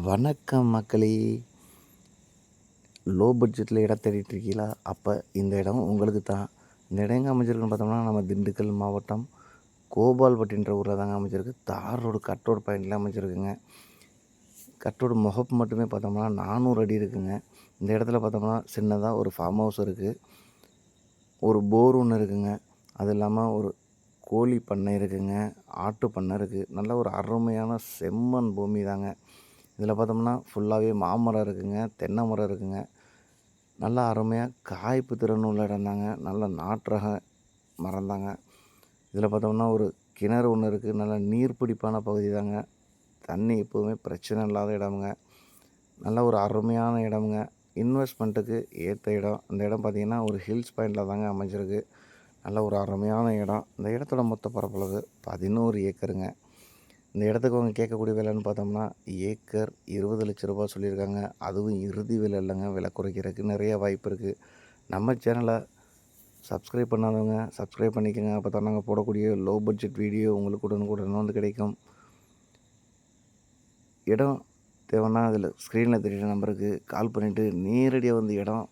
வணக்கம் மக்களே. லோ பட்ஜெட்டில் இடம் தேடிட்டு இருக்கீங்களா அப்போ இந்த இடம் உங்களுக்கு தான். இந்த இடம் எங்கே அமைஞ்சிருக்குன்னு பார்த்தோம்னா நம்ம திண்டுக்கல் மாவட்டம் கோபால்பட்டின்ற ஊரில் தாங்க அமைஞ்சிருக்கு. தார் ரோடு கட் ரோடு பாயிண்டில் அமைஞ்சிருக்குங்க. கட் ரோடு முகப்பு மட்டுமே பார்த்தோம்னா நானூறு அடி இருக்குங்க. இந்த இடத்துல பார்த்தோம்னா சின்னதாக ஒரு ஃபார்ம் ஹவுஸ் இருக்குது ஒரு போர் ஒன்று இருக்குங்க. அது இல்லாமல் ஒரு கோழி பண்ணை இருக்குங்க. ஆட்டு பண்ணை இருக்குது நல்ல ஒரு அருமையான செம்மண் பூமி தாங்க. இதில் பார்த்தோம்னா ஃபுல்லாகவே மாமரம் இருக்குங்க தென்னை மரம் இருக்குங்க. நல்லா அருமையாக காய்ப்பு திறன் உள்ள இடம் தாங்க. நல்ல நாற்றக மரம் தாங்க. இதில் பார்த்தோம்னா ஒரு கிணறு ஒன்று இருக்குது நல்ல நீர்பிடிப்பான பகுதி தாங்க. தண்ணி எப்போவுமே பிரச்சனை இல்லாத இடமுங்க. நல்ல ஒரு அருமையான இடமுங்க. இன்வெஸ்ட்மெண்ட்டுக்கு ஏற்ற இடம். அந்த இடம் பார்த்திங்கன்னா ஒரு ஹில்ஸ் பாயிண்டில் தாங்க அமைஞ்சிருக்கு. நல்ல ஒரு அருமையான இடம். இந்த இடத்தோட மொத்த பரப்பளவு பதினோரு ஏக்கருங்க. இந்த இடத்துக்கு அவங்க கேட்கக்கூடிய விலைன்னு பார்த்தோம்னா ஏக்கர் இருபது லட்ச ரூபா சொல்லியிருக்காங்க. அதுவும் இறுதி விலை இல்லைங்க. விலை குறைக்கிறதுக்கு நிறைய வாய்ப்பு இருக்குது நம்ம சேனலை சப்ஸ்கிரைப் பண்ணாதவங்க சப்ஸ்கிரைப் பண்ணிக்கோங்க. அப்போ தான் நாங்கள் போடக்கூடிய லோ பட்ஜெட் வீடியோ உங்களுக்கு உடனுக்குடன் வந்து கிடைக்கும். இடம் தேவைன்னா அதில் ஸ்க்ரீனில் தெரியுற நம்பருக்கு கால் பண்ணிவிட்டு நேரடியாக வந்து இடம்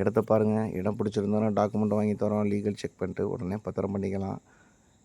இடத்த பாருங்கள் இடம் பிடிச்சிருந்தோன்னா டாக்குமெண்ட் வாங்கி தரோம். லீகல் செக் பண்ணிட்டு உடனே பத்திரம் பண்ணிக்கலாம்.